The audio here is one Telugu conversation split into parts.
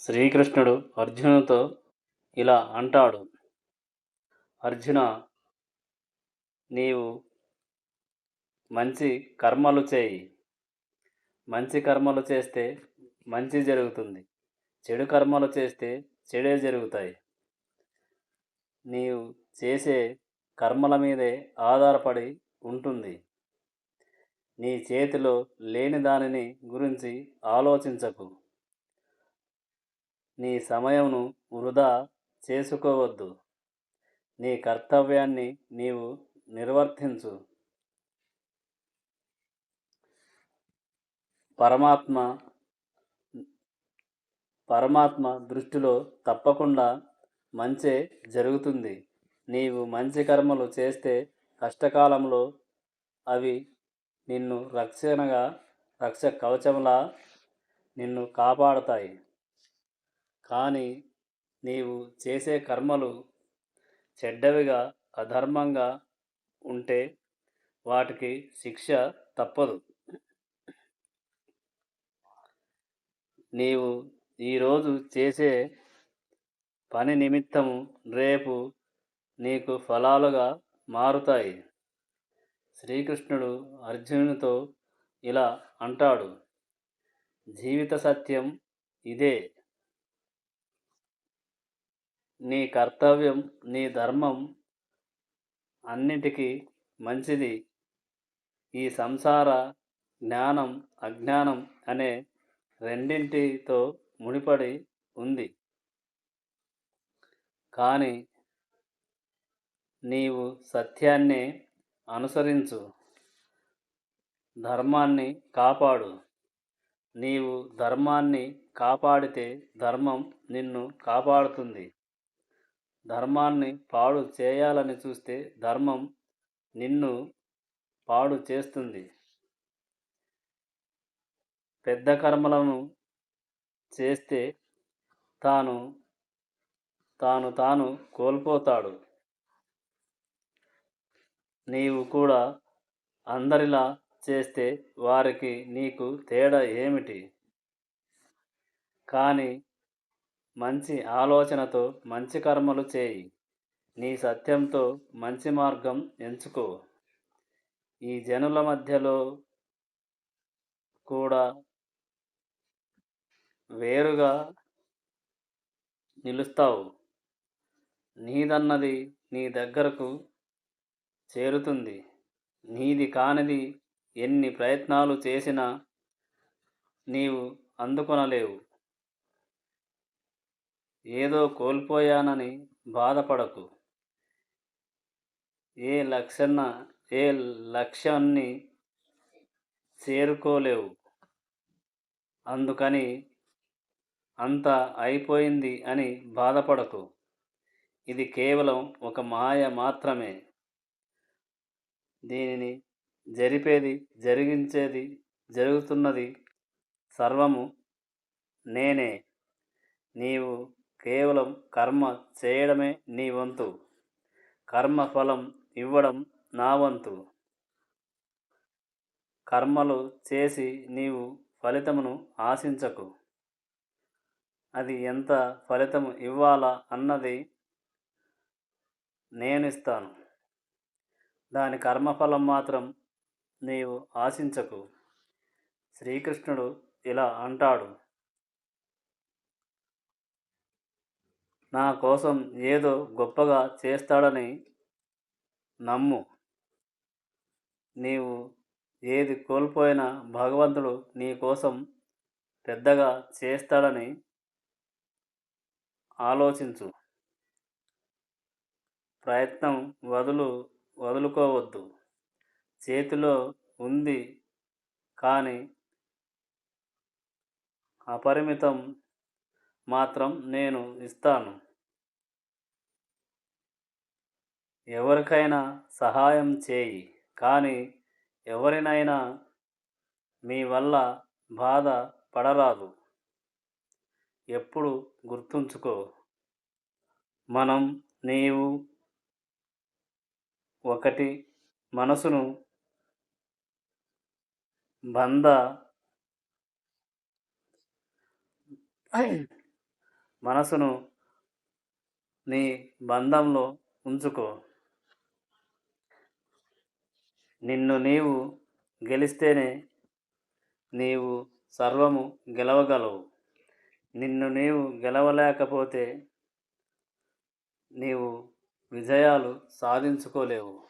శ్రీకృష్ణుడు అర్జునుతో ఇలా అంటాడు. అర్జున నీవు మంచి కర్మలు చేయి. మంచి కర్మలు చేస్తే మంచి జరుగుతుంది. చెడు కర్మలు చేస్తే చెడే జరుగుతాయి. నీవు చేసే కర్మల మీదే ఆధారపడి ఉంటుంది. నీ చేతిలో లేని దానిని గురించి ఆలోచించకు. నీ సమయంను వృధా చేసుకోవద్దు. నీ కర్తవ్యాన్ని నీవు నిర్వర్తించు. పరమాత్మ పరమాత్మ దృష్టిలో తప్పకుండా మంచే జరుగుతుంది. నీవు మంచి కర్మలు చేస్తే కష్టకాలంలో అవి నిన్ను రక్షణగా రక్ష కవచంలా నిన్ను కాపాడతాయి. కానీ నీవు చేసే కర్మలు చెడ్డవిగా అధర్మంగా ఉంటే వాటికి శిక్ష తప్పదు. నీవు ఈరోజు చేసే పని నిమిత్తము రేపు నీకు ఫలాలుగా మారుతాయి. శ్రీకృష్ణుడు అర్జునునితో ఇలా అంటాడు జీవిత సత్యం ఇదే. నీ కర్తవ్యం నీ ధర్మం అన్నిటికీ మంచిది. ఈ సంసార జ్ఞానం అజ్ఞానం అనే రెండింటితో ముడిపడి ఉంది. కానీ నీవు సత్యాన్ని అనుసరించు. ధర్మాన్ని కాపాడు. నీవు ధర్మాన్ని కాపాడితే ధర్మం నిన్ను కాపాడుతుంది. ధర్మాన్ని పాడు చేయాలని చూస్తే ధర్మం నిన్ను పాడు చేస్తుంది. పెద్ద కర్మలను చేస్తే తాను తాను తాను కోల్పోతాడు. నీవు కూడా అందరిలా చేస్తే వారికి నీకు తేడా ఏమిటి? కానీ మంచి ఆలోచనతో మంచి కర్మలు చేయి. నీ సత్యంతో మంచి మార్గం ఎంచుకో. ఈ జనుల మధ్యలో కూడా వేరుగా నిలుస్తావు. నీదన్నది నీ దగ్గరకు చేరుతుంది. నీది కానిది ఎన్ని ప్రయత్నాలు చేసినా నీవు అందుకొనలేవు. ఏదో కోల్పోయానని బాధపడకు. ఏ లక్షణ ఏ లక్ష్యాన్ని చేరుకోలేవు. అందుకని అంత అయిపోయింది అని బాధపడకు. ఇది కేవలం ఒక మాయ మాత్రమే. దీనిని జరిపేది జరిగించేది జరుగుతున్నది సర్వము నేనే. నీవు కేవలం కర్మ చేయడమే నీ వంతు. కర్మ ఫలం ఇవ్వడం నా వంతు. కర్మలు చేసి నీవు ఫలితమును ఆశించకు. అది ఎంత ఫలితం ఇవ్వాలా అన్నది నేను ఇస్తాను దాని కర్మఫలం మాత్రం నీవు ఆశించకు. శ్రీకృష్ణుడు ఇలా అంటాడు. నా కోసం ఏదో గొప్పగా చేస్తాడని నమ్ము. నీవు ఏది కోల్పోయినా భగవంతుడు నీ కోసం పెద్దగా చేస్తాడని ఆలోచించు. ప్రయత్నం వదులు వదులుకోవద్దు. చేతిలో ఉంది కానీ అపరిమితం మాత్రం నేను ఇస్తాను. ఎవరికైనా సహాయం చేయి. కానీ ఎవరినైనా మీ వల్ల బాధ పడరాదు. ఎప్పుడు గుర్తుంచుకో. మనం నీవు ఒకటి మనసును బంధ మనసును నీ బంధంలో ఉంచుకో. నిన్ను నీవు గెలిస్తేనే నీవు సర్వము గెలవగలవు. నిన్ను నీవు గెలవలేకపోతే నీవు విజయాలు సాధించుకోలేవు.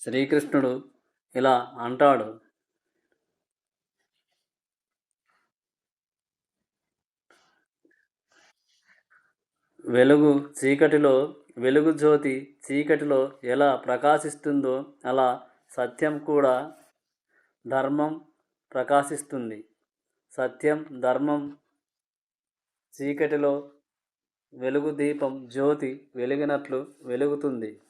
శ్రీకృష్ణుడు ఇలా అంటాడు. వెలుగు చీకటిలో వెలుగు జ్యోతి చీకటిలో ఎలా ప్రకాశిస్తుందో అలా సత్యం కూడా ధర్మం ప్రకాశిస్తుంది. సత్యం ధర్మం చీకటిలో వెలుగు దీపం జ్యోతి వెలిగినట్లు వెలుగుతుంది.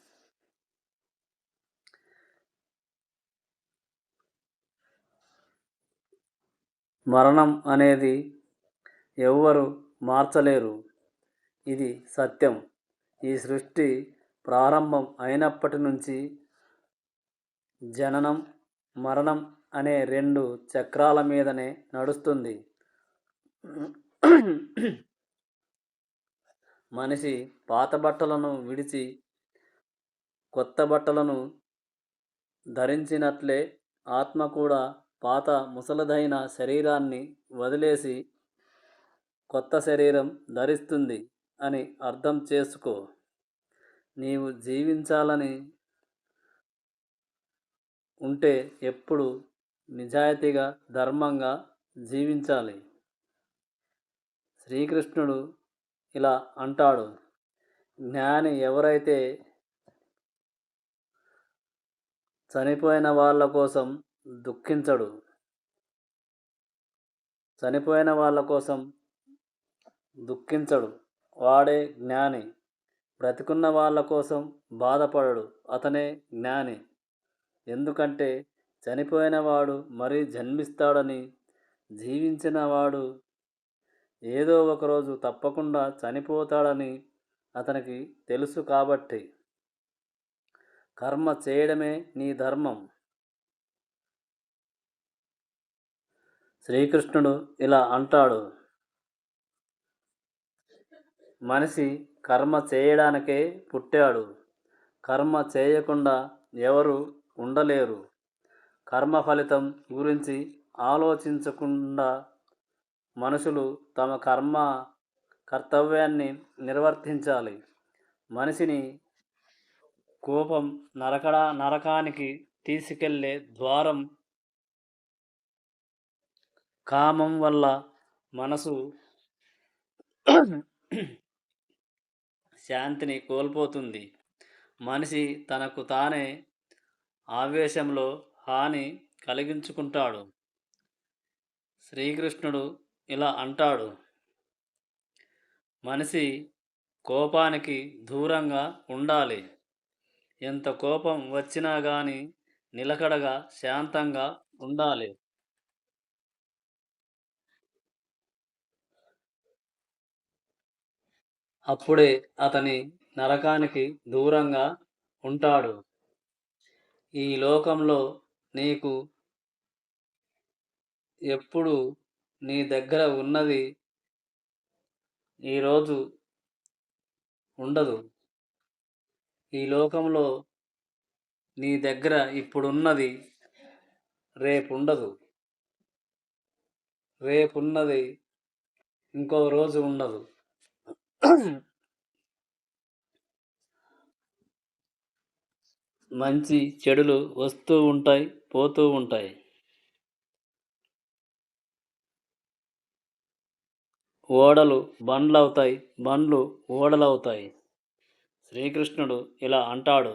మరణం అనేది ఎవ్వరు మార్చలేరు. ఇది సత్యం. ఈ సృష్టి ప్రారంభం అయినప్పటి నుంచి జననం మరణం అనే రెండు చక్రాల మీదనే నడుస్తుంది. మనిషి పాత బట్టలను విడిచి కొత్త బట్టలను ధరించినట్లే ఆత్మ కూడా పాత ముసలదైన శరీరాన్ని వదిలేసి కొత్త శరీరం ధరిస్తుంది. అని అర్థం చేసుకో. నీవు జీవించాలని ఉంటే ఎప్పుడు నిజాయితీగా ధర్మంగా జీవించాలి. శ్రీకృష్ణుడు ఇలా అంటాడు. జ్ఞాని ఎవరైతే చనిపోయిన వాళ్ళ కోసం దుఃఖించడు. చనిపోయిన వాళ్ళ కోసం దుఃఖించడు. వాడే జ్ఞాని. బ్రతికున్న వాళ్ళ కోసం బాధపడడు అతనే జ్ఞాని. ఎందుకంటే చనిపోయిన వాడు మరీ జన్మిస్తాడని జీవించిన వాడు ఏదో ఒకరోజు తప్పకుండా చనిపోతాడని అతనికి తెలుసు కాబట్టి. కర్మ చేయడమే నీ ధర్మం. శ్రీకృష్ణుడు ఇలా అంటాడు. మనిషి కర్మ చేయడానికే పుట్టాడు. కర్మ చేయకుండా ఎవరు ఉండలేరు. కర్మ ఫలితం గురించి ఆలోచించకుండా మనుషులు తమ కర్మ కర్తవ్యాన్ని నిర్వర్తించాలి. మనిషిని కోపం నరకడా నరకానికి తీసుకెళ్ళే ద్వారం కామం వల్ల మనసు శాంతిని కోల్పోతుంది. మనిషి తనకు తానే ఆవేశంలో హాని కలిగించుకుంటాడు. శ్రీకృష్ణుడు ఇలా అంటాడు. మనిషి కోపానికి దూరంగా ఉండాలి. ఎంత కోపం వచ్చినా కానీ నిలకడగా శాంతంగా ఉండాలి. అప్పుడే అతని నరకానికి దూరంగా ఉంటాడు. ఈ లోకంలో నీకు ఎప్పుడు నీ దగ్గర ఉన్నది ఈరోజు ఉండదు. ఈ లోకంలో నీ దగ్గర ఇప్పుడున్నది రేపు ఉండదు రేపున్నది ఇంకో రోజు ఉండదు. మంచి చెడులు వస్తూ ఉంటాయి పోతూ ఉంటాయి. ఓడలు బండ్లవుతాయి బండ్లు ఓడలవుతాయి. శ్రీకృష్ణుడు ఇలా అంటాడు.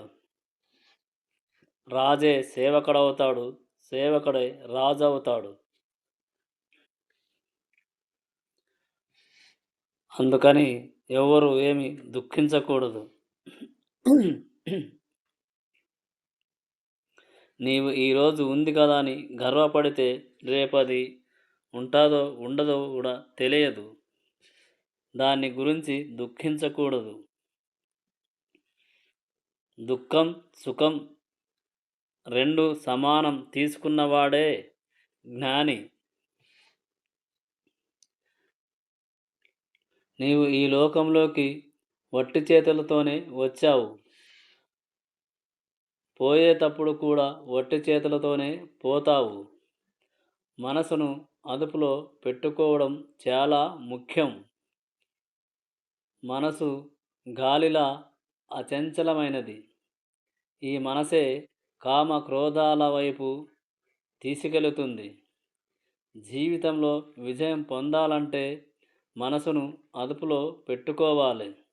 రాజే సేవకుడవుతాడు సేవకుడే రాజు అవుతాడు అందుకని ఎవరు ఏమి దుఃఖించకూడదు. నీవు ఈరోజు ఉంది కదా అని గర్వపడితే రేపది ఉంటుందో ఉండదో కూడా తెలియదు. దాని గురించి దుఃఖించకూడదు. దుఃఖం సుఖం రెండు సమానం తీసుకున్నవాడే జ్ఞాని. నీవు ఈ లోకంలోకి వట్టి చేతులతోనే వచ్చావు. పోయేటప్పుడు కూడా వట్టి చేతులతోనే పోతావు. మనసును అదుపులో పెట్టుకోవడం చాలా ముఖ్యం. మనసు గాలిలా అచంచలమైనది. ఈ మనసే కామ క్రోధాల వైపు తీసుకెళుతుంది. జీవితంలో విజయం పొందాలంటే మనసును అదుపులో పెట్టుకోవాలి.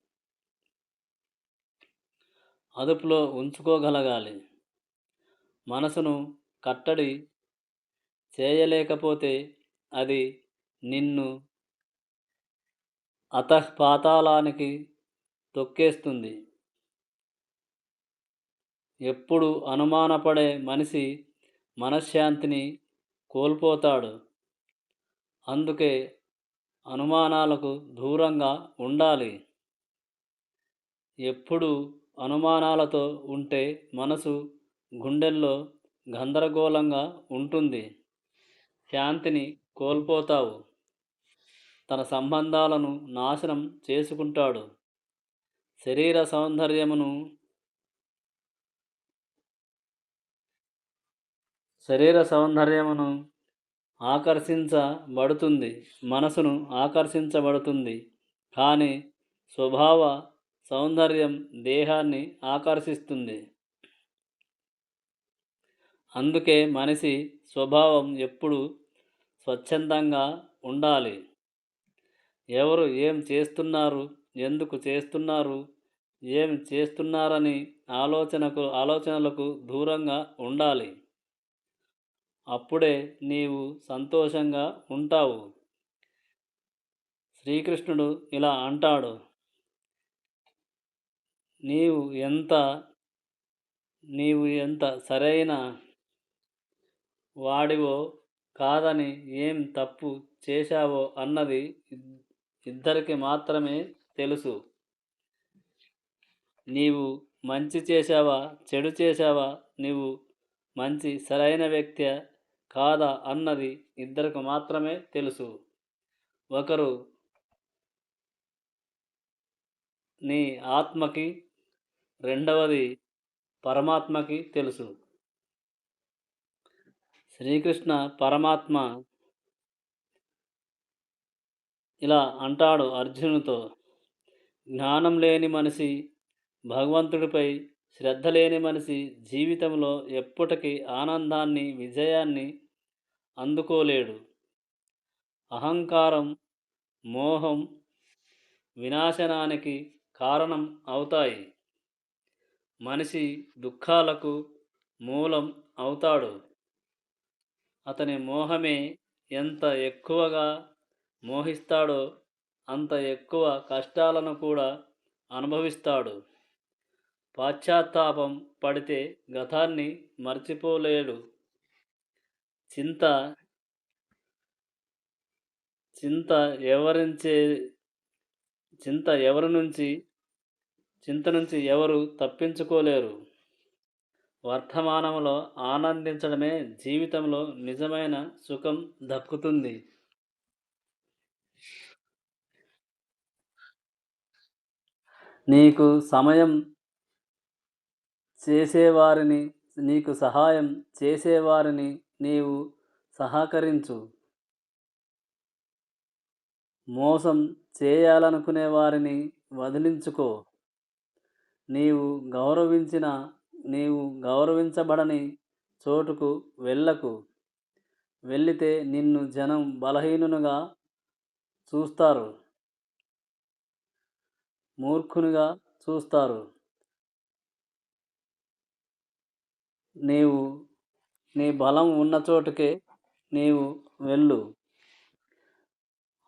అదుపులో ఉంచుకోగలగాలి. మనసును కట్టడి చేయలేకపోతే అది నిన్ను అతఃపాతాళానికి తొక్కేస్తుంది. ఎప్పుడు అనుమానపడే మనిషి మనశ్శాంతిని కోల్పోతాడు. అందుకే అనుమానాలకు దూరంగా ఉండాలి. ఎప్పుడు అనుమానాలతో ఉంటే మనసు గుండెల్లో గందరగోళంగా ఉంటుంది. శాంతిని కోల్పోతావు. తన సంబంధాలను నాశనం చేసుకుంటాడు. శరీర సౌందర్యమును శరీర సౌందర్యమును ఆకర్షించబడుతుంది. మనసును ఆకర్షించబడుతుంది. కానీ స్వభావ సౌందర్యం దేహాన్ని ఆకర్షిస్తుంది. అందుకే మనిషి స్వభావం ఎప్పుడు స్వచ్ఛందంగా ఉండాలి. ఎవరు ఏం చేస్తున్నారు ఎందుకు చేస్తున్నారు ఏం చేస్తున్నారని ఆలోచనకు ఆలోచనలకు దూరంగా ఉండాలి. అప్పుడే నీవు సంతోషంగా ఉంటావు. శ్రీకృష్ణుడు ఇలా అంటాడు. నీవు ఎంత నీవు ఎంత సరైన వాడివో కాదని ఏం తప్పు చేశావో అన్నది ఇద్దరికి మాత్రమే తెలుసు. నీవు మంచి చేశావా చెడు చేశావా నీవు మంచి సరైన వ్యక్తి కాదా అన్నది ఇద్దరికి మాత్రమే తెలుసు. ఒకరు నీ ఆత్మకి రెండవది పరమాత్మకి తెలుసు. శ్రీకృష్ణ పరమాత్మ ఇలా అంటాడు అర్జునుతో జ్ఞానం లేని మనిషి భగవంతుడిపై శ్రద్ధ లేని మనిషి జీవితంలో ఎప్పటికీ ఆనందాన్ని విజయాన్ని అందుకోలేడు. అహంకారం మోహం వినాశనానికి కారణం అవుతాయి. మనిషి దుఃఖాలకు మూలం అవుతాడు. అతని మోహమే ఎంత ఎక్కువగా మోహిస్తాడో అంత ఎక్కువ కష్టాలను కూడా అనుభవిస్తాడు. పాశ్చాత్తాపం పడితే గతాన్ని మర్చిపోలేడు. చింత చింత ఎవరించే చింత ఎవరి నుంచి చింత నుంచి ఎవరు తప్పించుకోలేరు. వర్తమానంలో ఆనందించడమే జీవితంలో నిజమైన సుఖం దక్కుతుంది. నీకు సమయం చేసేవారిని నీకు సహాయం చేసేవారిని నీవు సహకరించు. మోసం చేయాలనుకునే వారిని వదిలించుకో. నీవు గౌరవించిన నీవు గౌరవించబడని చోటుకు వెళ్ళకు. వెళ్ళితే నిన్ను జనం బలహీనునుగా చూస్తారు. మూర్ఖునిగా చూస్తారు. నీవు నీ బలం ఉన్న చోటుకే నీవు వెళ్ళు.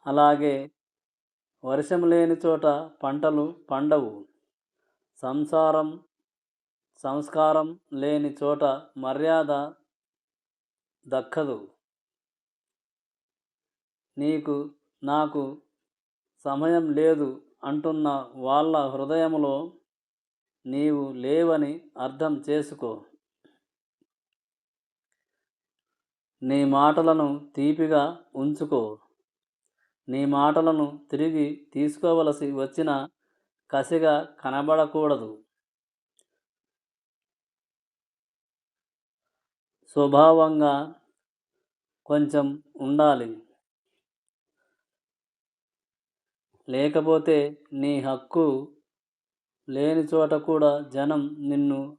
అలాగే వర్షం లేని చోట పంటలు పండవు. సంసారం సంస్కారం లేని చోట మర్యాద దక్కదు. నీకు నాకు సమయం లేదు అంటున్న వాళ్ళ హృదయంలో నీవు లేవని అర్థం చేసుకో. నీ మాటలను తీపిగా ఉంచుకో. నీ మాటలను తిరిగి తీసుకోవలసి వచ్చిన కసిగా కనబడకూడదు. స్వభావంగా కొంచెం ఉండాలి. లేకపోతే నీ హక్కు లేని చోట కూడా జనం నిన్ను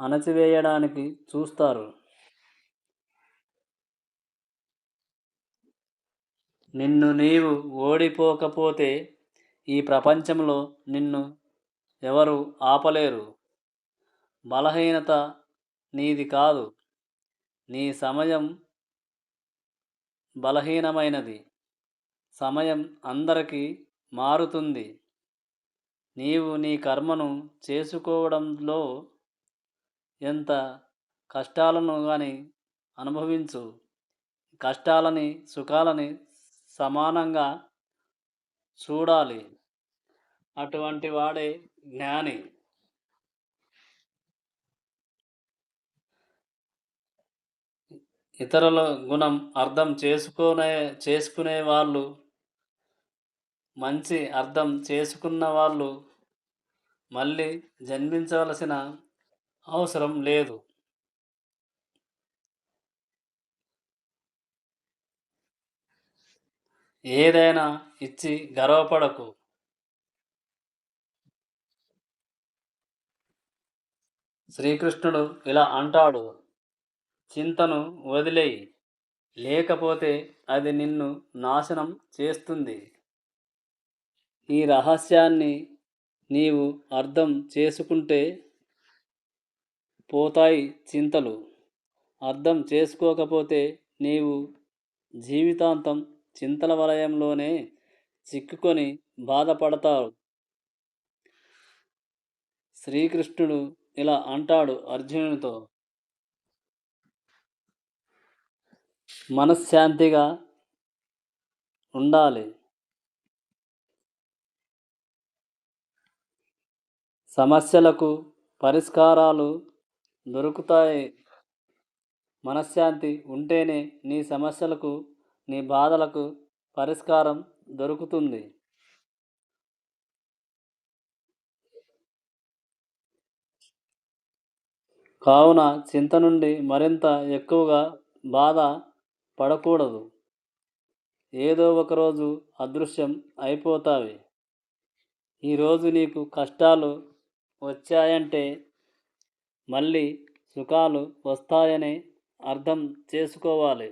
అణచివేయడానికి చూస్తారు. నిన్ను నీవు ఓడిపోకపోతే ఈ ప్రపంచంలో నిన్ను ఎవరు ఆపలేరు. బలహీనత నీది కాదు. నీ సమయం బలహీనమైనది. సమయం అందరికీ మారుతుంది. నీవు నీ కర్మను చేసుకోవడంలో ఎంత కష్టాలను కానీ అనుభవించు. కష్టాలని సుఖాలని సమానంగా చూడాలి. అటువంటి వాడే జ్ఞాని. ఇతరుల గుణం అర్థం చేసుకునే చేసుకునే వాళ్ళు మంచి అర్థం చేసుకున్న వాళ్ళు మళ్ళీ జన్మించవలసిన అవసరం లేదు. ఏదైనా ఇచ్చి గర్వపడకు. శ్రీకృష్ణుడు ఇలా అంటాడు చింతను వదిలేయి లేకపోతే అది నిన్ను నాశనం చేస్తుంది. ఈ రహస్యాన్ని నీవు అర్థం చేసుకుంటే పోతాయి చింతలు. అర్థం చేసుకోకపోతే నీవు జీవితాంతం చింతల వలయంలోనే చిక్కుకొని బాధపడతారు. శ్రీకృష్ణుడు ఇలా అంటాడు అర్జునునితో. మనశ్శాంతిగా ఉండాలి. సమస్యలకు పరిష్కారాలు దొరుకుతాయి. మనశ్శాంతి ఉంటేనే నీ సమస్యలకు నీ బాధలకు పరిష్కారం దొరుకుతుంది. కావున చింత నుండి మరింత ఎక్కువగా బాధ పడకూడదు. ఏదో ఒకరోజు అదృశ్యం అయిపోతావి. ఈరోజు నీకు కష్టాలు వచ్చాయంటే మళ్ళీ సుఖాలు వస్తాయని అర్థం చేసుకోవాలి.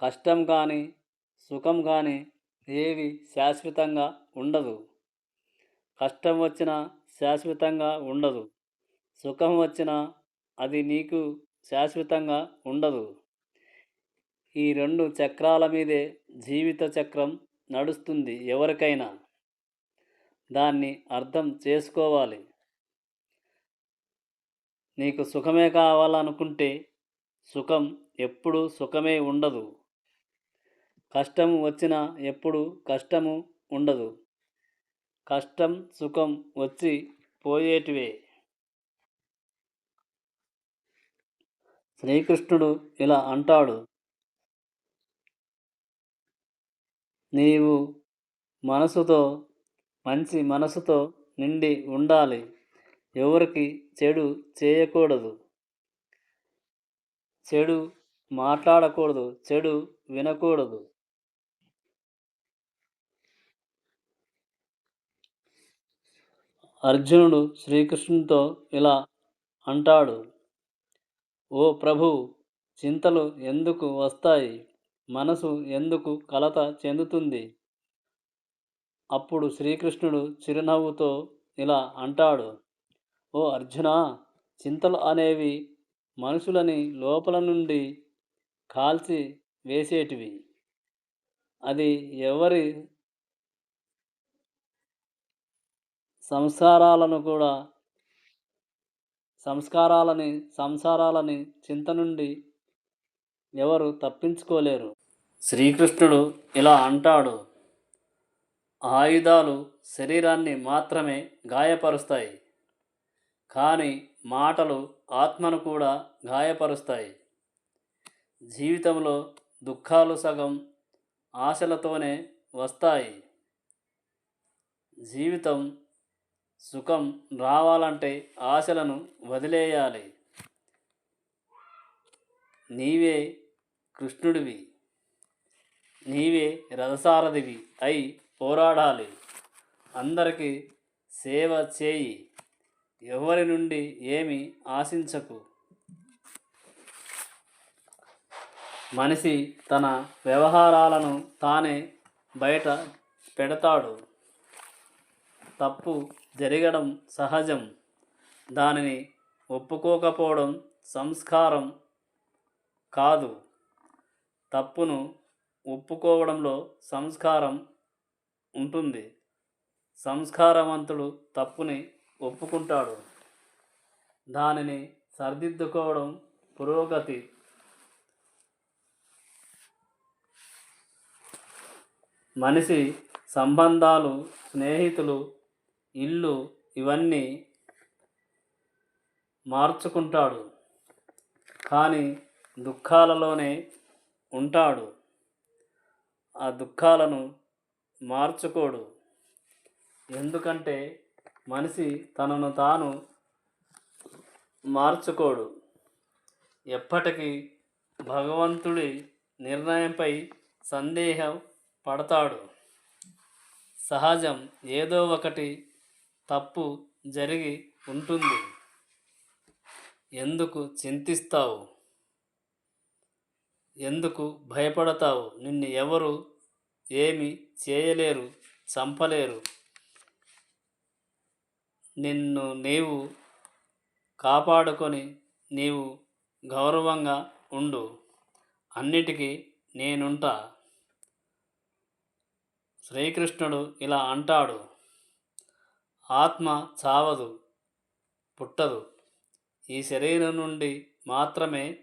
కష్టం కానీ సుఖం కానీ ఏవి శాశ్వతంగా ఉండదు. కష్టం వచ్చినా శాశ్వతంగా ఉండదు. సుఖం వచ్చినా అది నీకు శాశ్వతంగా ఉండదు. ఈ రెండు చక్రాల మీదే జీవిత చక్రం నడుస్తుంది ఎవరికైనా. దాన్ని అర్థం చేసుకోవాలి. నీకు సుఖమే కావాలనుకుంటే సుఖం ఎప్పుడూ సుఖమే ఉండదు. కష్టం వచ్చినా ఎప్పుడు కష్టము ఉండదు. కష్టం సుఖం వచ్చి పోయేటివే. శ్రీకృష్ణుడు ఇలా అంటాడు. నీవు మనసుతో మంచి మనసుతో నిండి ఉండాలి. ఎవరికి చెడు చేయకూడదు. చెడు మాట్లాడకూడదు. చెడు వినకూడదు. అర్జునుడు శ్రీకృష్ణునితో ఇలా అంటాడు ఓ ప్రభు చింతలు ఎందుకు వస్తాయి? మనసు ఎందుకు కలత చెందుతుంది అప్పుడు శ్రీకృష్ణుడు చిరునవ్వుతో ఇలా అంటాడు ఓ అర్జున చింతలు అనేవి మనుషులని లోపల నుండి కాల్చి వేసేటివి. అది ఎవరి సంసారాలను కూడా సంస్కారాలని సంసారాలని చింత నుండి ఎవరు తప్పించుకోలేరు. శ్రీకృష్ణుడు ఇలా అంటాడు ఆయుధాలు శరీరాన్ని మాత్రమే గాయపరుస్తాయి కానీ మాటలు ఆత్మను కూడా గాయపరుస్తాయి. జీవితంలో దుఃఖాలు సగం ఆశలతోనే వస్తాయి. జీవితం సుఖం రావాలంటే ఆశలను వదిలేయాలి. నీవే కృష్ణుడివి. నీవే రథసారథివి అయి పోరాడాలి. అందరికీ సేవ చేయి. ఎవరి నుండి ఏమి ఆశించకు. మనిషి తన వ్యవహారాలను తానే బయట పెడతాడు. తప్పు జరగడం సహజం. దానిని ఒప్పుకోకపోవడం సంస్కారం కాదు. తప్పును ఒప్పుకోవడంలో సంస్కారం ఉంటుంది. సంస్కారవంతుడు తప్పుని ఒప్పుకుంటాడు. దానిని సరిదిద్దుకోవడం పురోగతి. మనిషి సంబంధాలు స్నేహితులు ఇల్లు ఇవన్నీ మార్చుకుంటాడు. కానీ దుఃఖాలలోనే ఉంటాడు. ఆ దుఃఖాలను మార్చుకోడు. ఎందుకంటే మనిషి తనను తాను మార్చుకోడు. ఎప్పటికీ భగవంతుడి నిర్ణయంపై సందేహం పడతాడు. సహజం ఏదో ఒకటి తప్పు జరిగి ఉంటుంది. ఎందుకు చింతిస్తావు? ఎందుకు భయపడతావు? నిన్ను ఎవరు ఏమి చేయలేరు చంపలేరు. నిన్ను నీవు కాపాడుకొని నీవు గౌరవంగా ఉండు. అన్నిటికీ నేనుంటా. శ్రీకృష్ణుడు ఇలా అంటాడు. ఆత్మ చావదు పుట్టదు. ఈ శరీరం నుండి మాత్రమే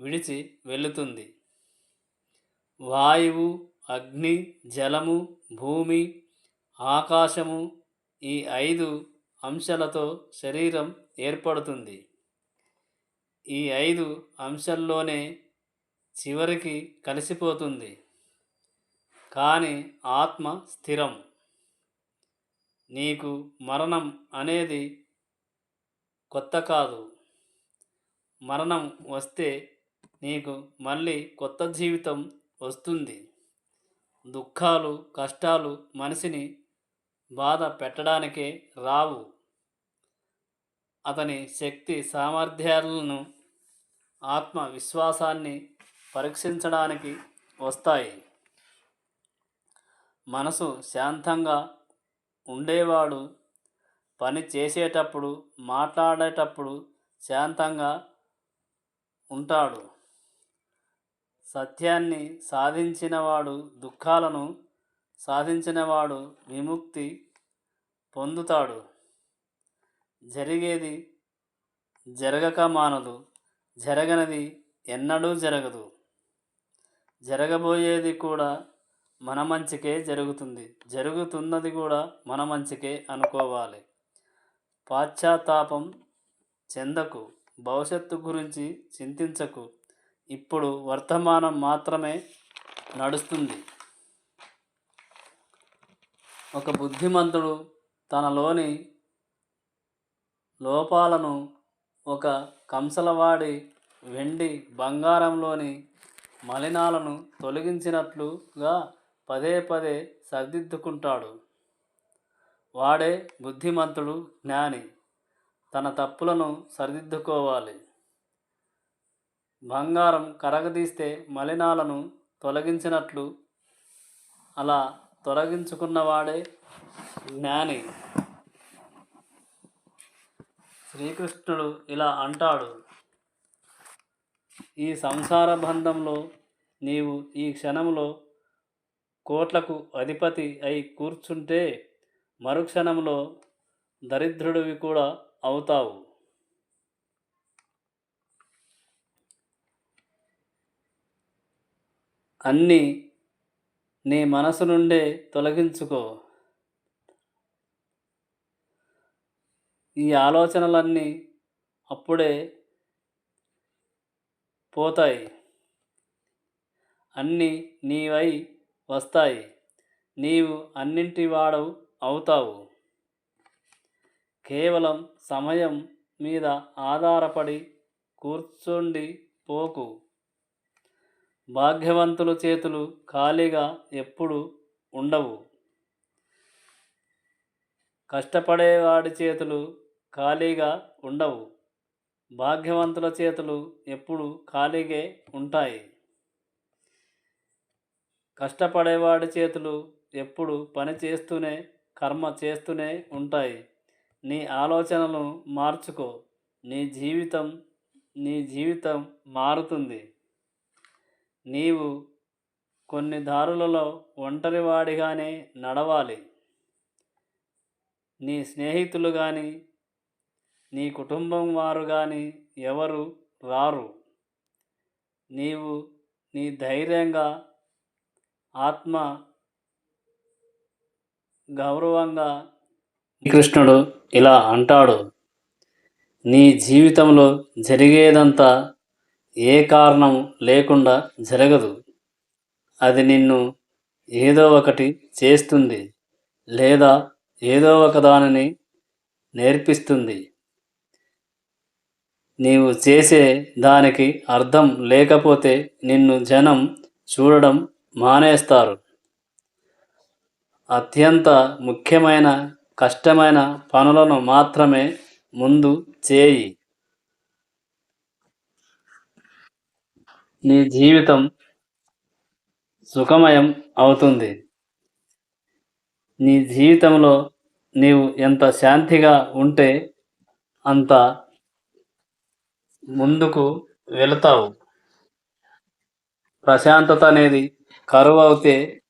విడిచి వెళుతుంది. వాయువు అగ్ని జలము భూమి ఆకాశము ఈ ఐదు అంశాలతో శరీరం ఏర్పడుతుంది. ఈ ఐదు అంశాల్లోనే చివరికి కలిసిపోతుంది. కానీ ఆత్మ స్థిరం. నీకు మరణం అనేది కొత్త కాదు. మరణం వస్తే నీకు మళ్ళీ కొత్త జీవితం వస్తుంది. దుఃఖాలు కష్టాలు మనిషిని బాధ పెట్టడానికే రావు. అతని శక్తి సామర్థ్యాలను ఆత్మవిశ్వాసాన్ని పరీక్షించడానికి వస్తాయి. మనసు శాంతంగా ఉండేవాడు. పని చేసేటప్పుడు మాట్లాడేటప్పుడు శాంతంగా ఉంటాడు. సత్యాన్ని సాధించినవాడు దుఃఖాలను సాధించినవాడు విముక్తి పొందుతాడు. జరిగేది జరగక మానదు. జరగనది ఎన్నడూ జరగదు. జరగబోయేది కూడా మన మంచికే జరుగుతుంది. జరుగుతున్నది కూడా మన మంచికే అనుకోవాలి. పాశ్చాత్తాపం చెందకు భవిష్యత్తు గురించి చింతించకు. ఇప్పుడు వర్తమానం మాత్రమే నడుస్తుంది. ఒక బుద్ధిమంతుడు తనలోని లోపాలను ఒక కంసలవాడి వెండి బంగారంలోని మలినాలను తొలగించినట్లుగా పదే పదే సరిదిద్దుకుంటాడు. వాడే బుద్ధిమంతుడు జ్ఞాని. తన తప్పులను సరిదిద్దుకోవాలి. బంగారం కరగదీస్తే మలినాలను తొలగించినట్లు అలా తొలగించుకున్నవాడే జ్ఞాని. శ్రీకృష్ణుడు ఇలా అంటాడు ఈ సంసార బంధంలో నీవు ఈ క్షణంలో కోట్లకు అధిపతి అయి కూర్చుంటే మరుక్షణంలో దరిద్రుడివి కూడా అవుతావు. అన్నీ నీ మనసు నుండే తొలగించుకో. ఈ ఆలోచనలన్నీ అప్పుడే పోతాయి. అన్నీ నీవై వస్తాయి. నీవు అన్నింటి వాడవు అవుతావు. కేవలం సమయం మీద ఆధారపడి కూర్చుండి పోకు. భాగ్యవంతుల చేతులు ఖాళీగా ఎప్పుడు ఉండవు. కష్టపడేవాడి చేతులు ఖాళీగా ఉండవు. భాగ్యవంతుల చేతులు ఎప్పుడు ఖాళీగే ఉంటాయి. కష్టపడేవాడి చేతులు ఎప్పుడు పని చేస్తూనే కర్మ చేస్తూనే ఉంటాయి. నీ ఆలోచనలు మార్చుకో. నీ జీవితం నీ జీవితం మారుతుంది. నీవు కొన్ని దారులలో ఒంటరివాడిగానే నడవాలి. నీ స్నేహితులు కానీ నీ కుటుంబం వారు కానీ ఎవరు రారు. నీవు నీ ధైర్యంగా ఆత్మ గౌరవంగా కృష్ణుడు ఇలా అంటాడు నీ జీవితంలో జరిగేదంతా ఏ కారణం లేకుండా జరగదు. అది నిన్ను ఏదో ఒకటి చేస్తుంది లేదా ఏదో ఒక దానిని నేర్పిస్తుంది. నీవు చేసే దానికి అర్థం లేకపోతే నిన్ను జనం చూడడం మానేస్తారు. అత్యంత ముఖ్యమైన కష్టమైన పనులను మాత్రమే ముందు చేయి. నీ జీవితం సుఖమయం అవుతుంది. నీ జీవితంలో నీవు ఎంత శాంతిగా ఉంటే అంత ముందుకు వెళతావు. ప్రశాంతత అనేది కరువు అవుతే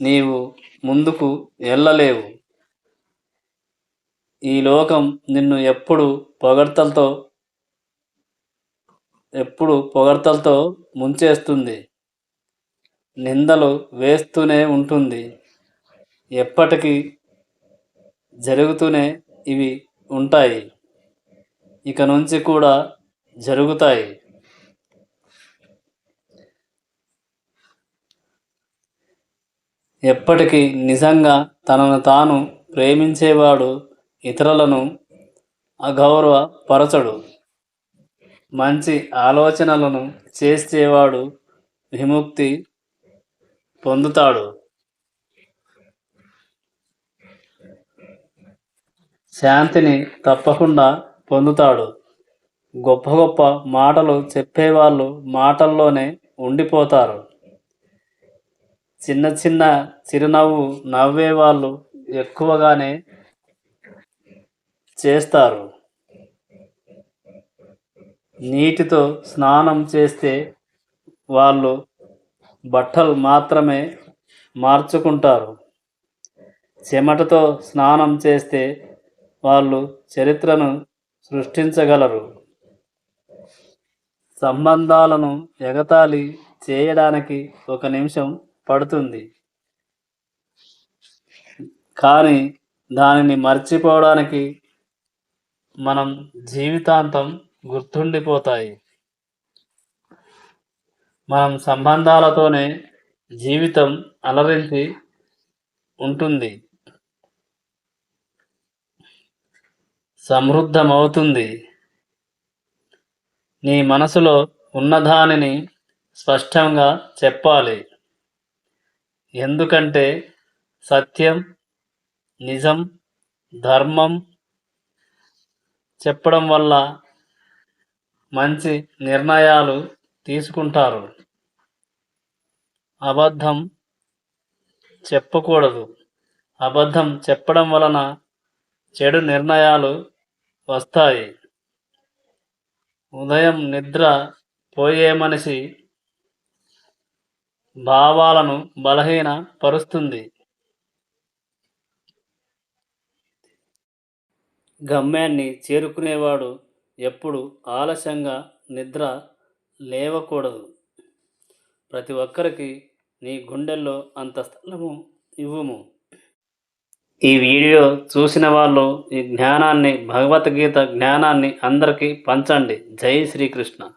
నీవు ముందుకు వెళ్ళలేవు ఈ లోకం నిన్ను ఎప్పుడు పొగడ్తలతో ఎప్పుడు పొగడ్తలతో ముంచేస్తుంది. నిందలు వేస్తూనే ఉంటుంది. ఎప్పటికీ జరుగుతూనే ఇవి ఉంటాయి. ఇక నుంచి కూడా జరుగుతాయి. ఎప్పటికీ నిజంగా తనను తాను ప్రేమించేవాడు ఇతరులను అగౌరవపరచడు. మంచి ఆలోచనలను చేసేవాడు విముక్తి పొందుతాడు. శాంతిని తప్పకుండా పొందుతాడు. గొప్ప గొప్ప మాటలు చెప్పేవాళ్ళు మాటల్లోనే ఉండిపోతారు. చిన్న చిన్న చిరునవ్వు నవ్వే వాళ్ళు ఎక్కువగానే చేస్తారు. నీటితో స్నానం చేస్తే వాళ్ళు బట్టలు మాత్రమే మార్చుకుంటారు. చెమటతో స్నానం చేస్తే వాళ్ళు చరిత్రను సృష్టించగలరు. సంబంధాలను ఎగతాళి చేయడానికి ఒక నిమిషం పడుతుంది. కానీ దానిని మర్చిపోవడానికి మనం జీవితాంతం గుర్తుండిపోతాయి. మనం సంబంధాలతోనే జీవితం అలరించి ఉంటుంది. సమృద్ధమవుతుంది. నీ మనసులో ఉన్నదానిని స్పష్టంగా చెప్పాలి. ఎందుకంటే సత్యం నిజం ధర్మం చెప్పడం వల్ల మంచి నిర్ణయాలు తీసుకుంటారు. అబద్ధం చెప్పకూడదు. అబద్ధం చెప్పడం వలన చెడు నిర్ణయాలు వస్తాయి. ఉదయం నిద్ర పోయే మనిషి భావాలను బలహీన పరుస్తుంది. గమ్యాన్ని చేరుకునేవాడు ఎప్పుడు ఆలస్యంగా నిద్ర లేవకూడదు. ప్రతి ఒక్కరికి నీ గుండెల్లో అంత స్థలము ఇవ్వము. ఈ వీడియో చూసిన వాళ్ళు ఈ జ్ఞానాన్ని భగవద్గీత జ్ఞానాన్ని అందరికీ పంచండి. జై శ్రీకృష్ణ.